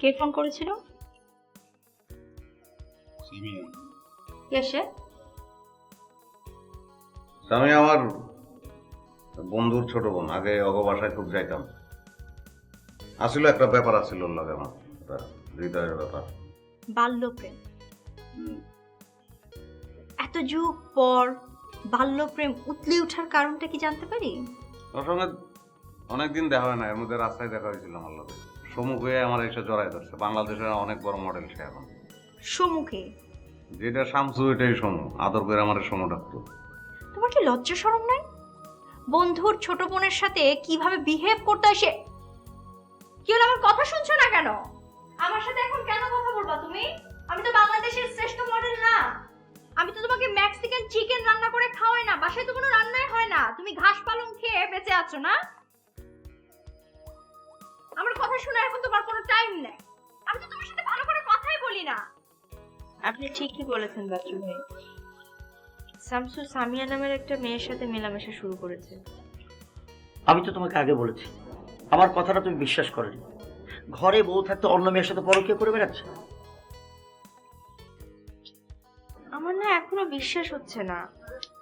কে phone করেছিল? কে সে আমি আমার বন্ধুর ছোট বোন। আগে অগ বাসায় খুব যাইতাম। আসলে একটা ব্যাপার ওর লাগে আমার। হৃদয়ের ব্যাপার। বাল্যপ্রেম। এত যুগ পর বাল্যপ্রেম উতলে ওঠার কারণটা কি জানতে পারি? ওর সঙ্গে অনেকদিন দেখা হয় না। এর মধ্যে রাস্তায় দেখা হয়েছিল আমার লোকে সম্মুখ হয়ে আমার এসে জড়াই ধরছে। বাংলাদেশের অনেক বড় মডেল সে এখন। সম্মুখে? যেটা শামসু এটাই সমু আদর করে আমার সমু ডাকতো। তোমার কি লজ্জা শরম নাই? বন্ধুর ছোট বোনের সাথে কীভাবে বিহেভ করতে হয় সে? কি হলো আমার কথা শুনছো না কেন? আমার সাথে এখন কেন কথা বলবা তুমি? আমি তো বাংলাদেশের শ্রেষ্ঠ মডেল না। আমি তো তোমাকে মেক্সিকান চিকেন রান্না করে খাওয়াই না। বাসায় তো কোনো রান্নাই হয় না। তুমি ঘাস পালং খেয়ে বেঁচে আছো না? আমার কথা শোনার এখন তোমার কোনো টাইম নেই। আমি তো তোমার সাথে ভালো করে কথাই বলি না। আপনি ঠিকই বলেছেন বাচ্চু ভাই। শামসু সামিয়া নামের একটা মেয়ের সাথে মেলামেশা শুরু করেছে। আমি তো তোমাকে আগে বলেছি। আমার কথাটা তুমি বিশ্বাস করনি। ঘরে বউ থাকতে অন্য মেয়ের সাথে পরকীয়া করে বেড়াচ্ছে? আমার না এখনও বিশ্বাস হচ্ছে না।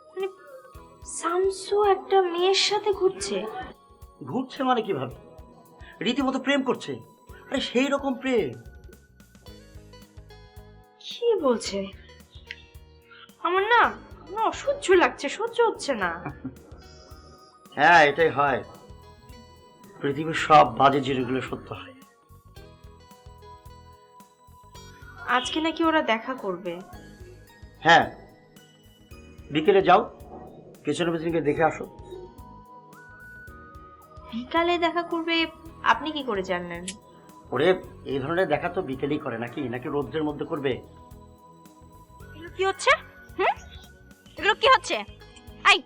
মানে শামসু একটা মেয়ের সাথে ঘুরছে। ঘুরছে মানে কীভাবে? রীতিমতো প্রেম করছে। আরে সেই রকম প্রেম। কি বলছে? আমার না অসহ্য লাগছে সহ্য হচ্ছে না। হ্যাঁ এটাই হয়। পৃথিবীর সব বাজে জিনিসগুলো সত্য হয়। আজকে নাকি ওরা দেখা করবে। হ্যাঁ। বিকেলে যাও। পেছনে পেছনে গিয়ে দেখে আসো। বিকালে দেখা করবে আপনি কি করে জানলেন? ওরে এই ধরনের দেখা তো বিকেলেই করে নাকি? নাকি রৌদ্রের মধ্যে করবে? এগুলো কি হচ্ছে? হুম? এগুলো কি হচ্ছে? এই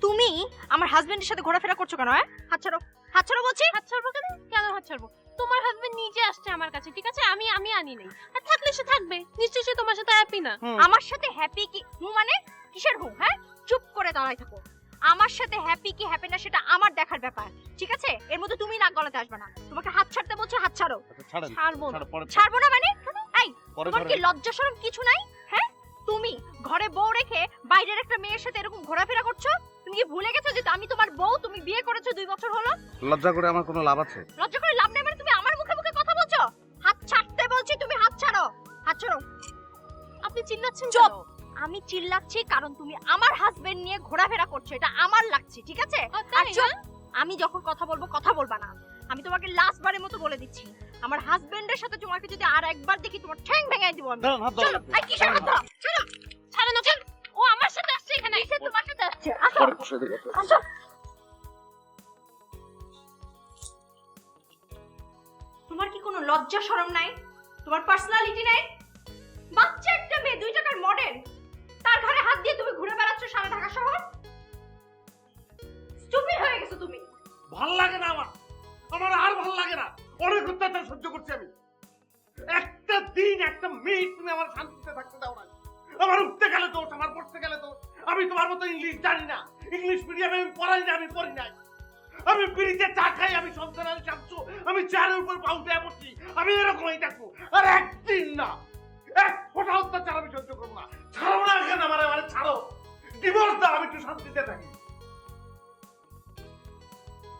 তুমি আমার হাজবেন্ডের সাথে ঘোরাফেরা করছ কেন হ্যাঁ? হাত ছাড়ো। হাত ছাড়ো বলছি। হাত ছাড়বো কেন? কেন হাত ছাড়বো? তোমার হাজবেন্ড নিজে আসছে আমার কাছে ঠিক আছে? আমি আমি আনি নাই। আর থাকলে সে থাকবে। নিশ্চয়ই সে তোমার সাথে হ্যাপি না। আমার সাথে হ্যাপি কি হু মানে কিসের হু হ্যাঁ? চুপ করে দাঁড়াই থাকো। আমার সাথে হ্যাপি কি হ্যাপি না সেটা আমার দেখার ব্যাপার ঠিক আছে? এর মধ্যে তুমি নাক গলাতে আসবে না। তোমাকে হাত ছাড়তে বলছো হাত ছাড়ো। ছাড়বো না। ছাড়বো না মানে? এই তোমার কি লজ্জা শরম কিছু নাই? হ্যাঁ? তুমি ঘরে বউ রেখে বাইরের একটা মেয়ের সাথে এরকম ঘোরাফেরা করছ? তুমি কি ভুলে গেছো যে আমি তোমার বউ তুমি বিয়ে করেছ দুই বছর হলো? লজ্জা করে আমার কোনো লাভ আছে? লজ্জা করে লাভ নেই মানে তুমি আমার মুখে মুখে কথা বলছো? হাত ছাড়তে বলছি তুমি হাত ছাড়ো। হাত ছাড়ো। আপনি চিল্লাচ্ছেন চুপ! আমি চিল্লাচ্ছি কারণ তুমি আমার হাজবেন্ড নিয়ে ঘোরাফেরা করছ এটা আমার লাগছে ঠিক আছে? আর চুপ! আমি যখন কথা বলব কথা বলবা না। আমি তোমাকে লাস্ট বারের মতো বলে দিচ্ছি। আমার হাজবেন্ডের সাথে তোমাকে যদি আর একবার দেখি তোমার ঠ্যাং ভেঙে দিব আমি। চলো এই কিসের কথা চলো ছাড়েন ওকে ও আমার সাথে আসছে এখানে। কিসে তোমার সাথে আসছে আসো। আসো। তোমার কি কোনো লজ্জা শরম নাই? তোমার পার্সোনালিটি নাই? বাচ্চা একটা মেয়ে দুই টাকার মডেল শান্তিতে থাকতে দাও না আমার উঠতে গেলে দোষ, আমার পড়তে গেলে দোষ। আমি তোমার মতো ইংলিশ জানি না। ইংলিশ মিডিয়ামে আমি পড়াই না, আমি পড়ি নাই। আমি বিড়িতে চা খাই, আমি সন্তান আমি চাপছো আমি চেয়ারের উপর পাউতে পড়ছি আমি এরকমই থাকব। আর একদিন না।